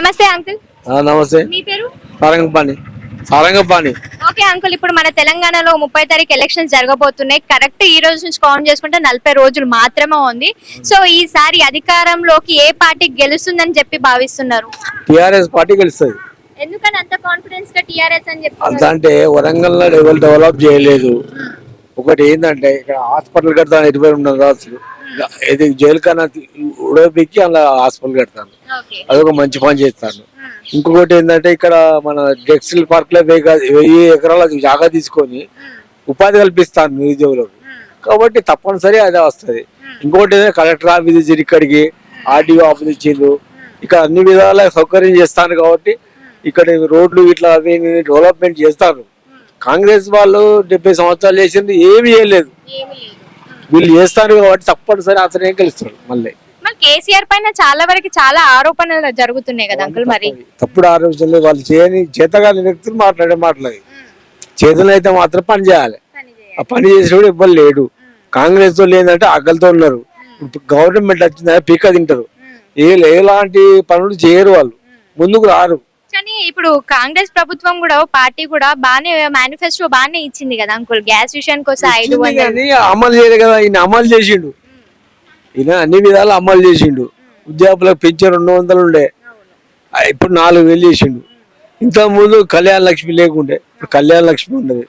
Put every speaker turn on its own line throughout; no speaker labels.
నమస్తే అంకుల్.
నమస్తే.
మీ పేరు?
సారంగపాణి. సారంగపాణి.
ఓకే అంకుల్ ఇప్పుడు మన తెలంగాణలో ముప్పై తారీఖు ఎలక్షన్స్ జరగబోతున్నాయి. కరెక్ట్ ఈ రోజు నుంచి కౌంట్ చేసుకుంటే నలభై రోజులు మాత్రమే ఉంది. సో ఈసారి అధికారంలోకి ఏ పార్టీ గెలుస్తుందని చెప్పి భావిస్తున్నారు?
టిఆర్ఎస్ పార్టీ గెలుస్తుంది.
ఎందుకని అంత కాన్ఫిడెన్స్గా టిఆర్ఎస్ అని
అంత
చెప్తున్నారు
అంటే వరంగల్లో డెవల్ డెవలప్ చేయలేదు ఒకటి ఏంటంటే ఇక్కడ హాస్పిటల్ కడతాను ఇరవై రెండు రాసులు ఇది జైలు కన్నా ఉడబెక్కి అలా హాస్పిటల్ కడతాను. అదొక మంచి పని చేస్తాను. ఇంకొకటి ఏంటంటే ఇక్కడ మన టెక్స్టైల్ పార్క్లో వెయ్యి ఎకరాల జాగా తీసుకొని ఉపాధి కల్పిస్తాను నిరుద్యోగులకు. కాబట్టి తప్పనిసరి అదే వస్తుంది. ఇంకొకటి ఏంటంటే కలెక్టర్ ఆఫీస్ ఇచ్చిండ్రు ఇక్కడికి ఆర్డీఓ ఆఫీస్ ఇచ్చిండ్రు. ఇక్కడ అన్ని విధాల సౌకర్యం చేస్తాను కాబట్టి ఇక్కడ రోడ్లు ఇట్లా అవి డెవలప్మెంట్ చేస్తారు. కాంగ్రెస్ వాళ్ళు డెబ్బై సంవత్సరాలు చేసింది ఏమీ చేయలేదు. వీళ్ళు చేస్తారు కాబట్టి తప్పనిసరి అతనే గెలుస్తాడు మళ్ళీ.
మరి కేసీఆర్ పైన చాలా వరకు చాలా ఆరోపణలు జరుగుతున్నాయి కదా అంకుల్ మరి?
తప్పుడు ఆలోచనలు వాళ్ళు చేయని చేతగాని వ్యక్తులు మాట్లాడే మాటలు చేతులు అయితే మాత్రం పని చేయాలి. ఆ పని చేసేవాడు ఎవ్వరు లేడు. కాంగ్రెస్ వాళ్ళు ఏంటంటే ఆకలితో ఉన్నారు. గవర్నమెంట్ వచ్చిందా పీక తింటారు. ఏ ఎలాంటి పనులు చేయరు వాళ్ళు. ముందుకు రారు.
కానీ ఇప్పుడు కాంగ్రెస్ ప్రభుత్వం కూడా పార్టీ కూడా బానే మేనిఫెస్టో బానే ఇచ్చింది కదా అంకుల్? గ్యాస్ విషయానికి వస్తే ఐదు
అమలు చేయలేదు కదా ఈయన అమలు చేసిండు. ఈయన అన్ని విధాలు అమలు చేసిండు. ఉద్యోగులకు పెంచే రెండు వందలు ఉండే. ఇప్పుడు నాలుగు వేలు చేసిండు. ఇంతకు ముందు కళ్యాణ లక్ష్మి లేకుండే. ఇప్పుడు కళ్యాణ లక్ష్మి ఉన్నది.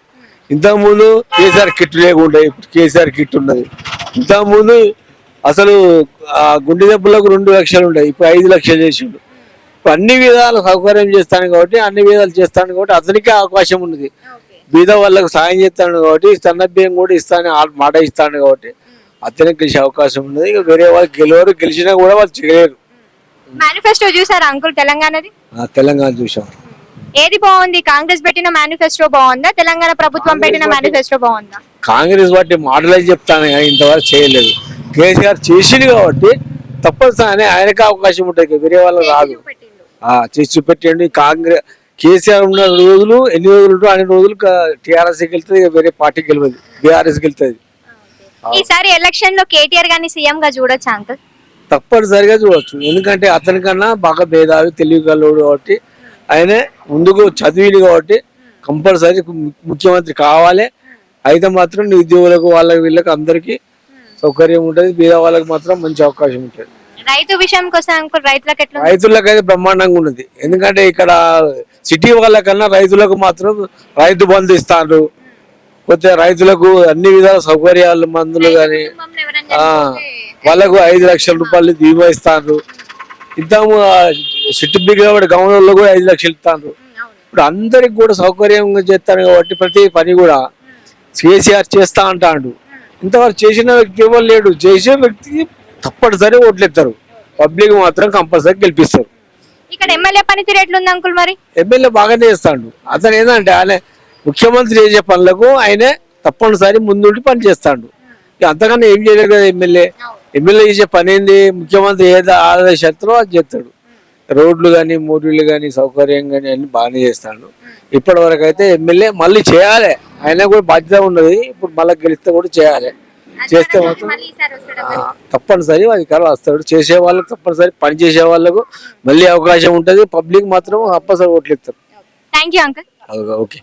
ఇంతకు ముందు కేసీఆర్ కిట్ లేకుండే. ఇప్పుడు కేసీఆర్ కిట్ ఉన్నది. ఇంతకు ముందు అసలు ఆ గుండె దెబ్బలకు రెండు లక్షలు ఉండే. ఇప్పుడు ఐదు లక్షలు చేసిండు. ఇప్పుడు అన్ని విధాలు సౌకర్యం చేస్తాను కాబట్టి అన్ని విధాలు చేస్తాను కాబట్టి అతనికే అవకాశం ఉన్నది. బీద వాళ్ళకు సాయం చేస్తాను కాబట్టి సన్నభ్యం కూడా ఇస్తాను మాట ఇస్తాను కాబట్టి. అతనికి గెలిచే అవకాశం ఉన్నది. ఇక వేరే వాళ్ళు గెలవరు గెలిచినా కూడా వాళ్ళు చేయలేరు
మేనిఫెస్టో చూసారా అంకుల్ తెలంగాణది?
ఆ తెలంగాణ చూసాం.
ఏది బాగుంది? కాంగ్రెస్ పెట్టిన మేనిఫెస్టో బాగుందా? తెలంగాణ ప్రభుత్వం పెట్టిన మేనిఫెస్టో బాగుందా?
కాంగ్రెస్ పార్టీ మాటలే చెప్తాను కానీ ఇంతవరకు చేయలేదు. కేసీఆర్ చేసింది కాబట్టి తప్పనిసరి ఆయనకే అవకాశం ఉంటుంది. ఇక వేరే వాళ్ళకి రాదు. ఆ చేసి చూపెట్టండి. కాంగ్రెస్ కేసీఆర్ ఉన్న రోజులు ఎన్ని రోజులు ఉంటో అన్ని రోజులు టీఆర్ఎస్ వెళ్తుంది. ఇక వేరే పార్టీకి గెలవదు. బీఆర్ఎస్ వెళ్తుంది.
ఈసారి ఎలక్షన్లో కేటీఆర్ గాని సీఎం గా చూడొచ్చా అంకుల్?
తప్పనిసరిగా చూడొచ్చు. ఎందుకంటే అతనికన్నా బాగా భేదాలు తెలివి కలవాడు కాబట్టి ఆయనే ముందుకు చదివిడు కాబట్టి కంపల్సరీ ముఖ్యమంత్రి కావాలి. అయితే మాత్రం నిరుద్యోగులకు వాళ్ళకి వీళ్ళకి అందరికీ సౌకర్యం ఉంటుంది. బీద వాళ్ళకి మాత్రం మంచి అవకాశం ఉంటుంది.
రైతు విషయానికి వస్తే అంకుల్ రైతులకు ఎట్లా? ఉంది?
రైతులకైతే బ్రహ్మాండంగా ఉన్నది. ఎందుకంటే ఇక్కడ సిటీ వాళ్ళకన్నా రైతులకు మాత్రం రైతు బంధు ఇస్తారు కొద్దిగా రైతులకు అన్ని విధాల సౌకర్యాలు మందులు కానీ వాళ్ళకు ఐదు లక్షల రూపాయలు బీమా ఇస్తారు ఇంత సిటీ బిగ్ గవర్నర్లో కూడా ఐదు లక్షలు
అవును.
ఇప్పుడు అందరికి కూడా సౌకర్యంగా చేస్తాను కాబట్టి ప్రతి పని కూడా కేసీఆర్ చేస్తా అంటాడు. ఇంతవరకు చేసిన వ్యక్తి ఎవరు లేడు. చేసే వ్యక్తికి తప్పనిసరి ఓట్లేస్తారు పబ్లిక్ మాత్రం కంపల్సరీ గెలిపిస్తారు.
ఇక్కడ ఎమ్మెల్యే పనితీరు ఎట్లుంది అంకుల్ మరి?
ఎమ్మెల్యే బాగానే చేస్తాడు. అతను ఏంటంటే ఆయన ముఖ్యమంత్రి చేసే పనులకు ఆయనే తప్పనిసరి ముందుండి పని చేస్తాడు ఇక అంతకన్నా ఏం చేయలేదు కదా ఎమ్మెల్యే. ఎమ్మెల్యే చేసే పని ఏంది ముఖ్యమంత్రి ఏదో ఆదేశిస్తారో అది చేస్తాడు. రోడ్లు కానీ మోరీలు కానీ సౌకర్యం కానీ అన్ని బాగానే చేస్తాడు. ఇప్పటి వరకు అయితే ఎమ్మెల్యే మళ్ళీ చేయాలి. ఆయన కూడా బాధ్యత ఉన్నది. ఇప్పుడు మళ్ళీ గెలిస్తే కూడా చేయాలి. చేస్తే మాత్రం తప్పనిసరి అధికారులు వస్తాడు. చేసే వాళ్ళకి తప్పనిసరి పని చేసే వాళ్ళకు మళ్ళీ అవకాశం ఉంటుంది. పబ్లిక్ మాత్రం తప్పనిసరి ఓట్లు ఇస్తారు ఓకే.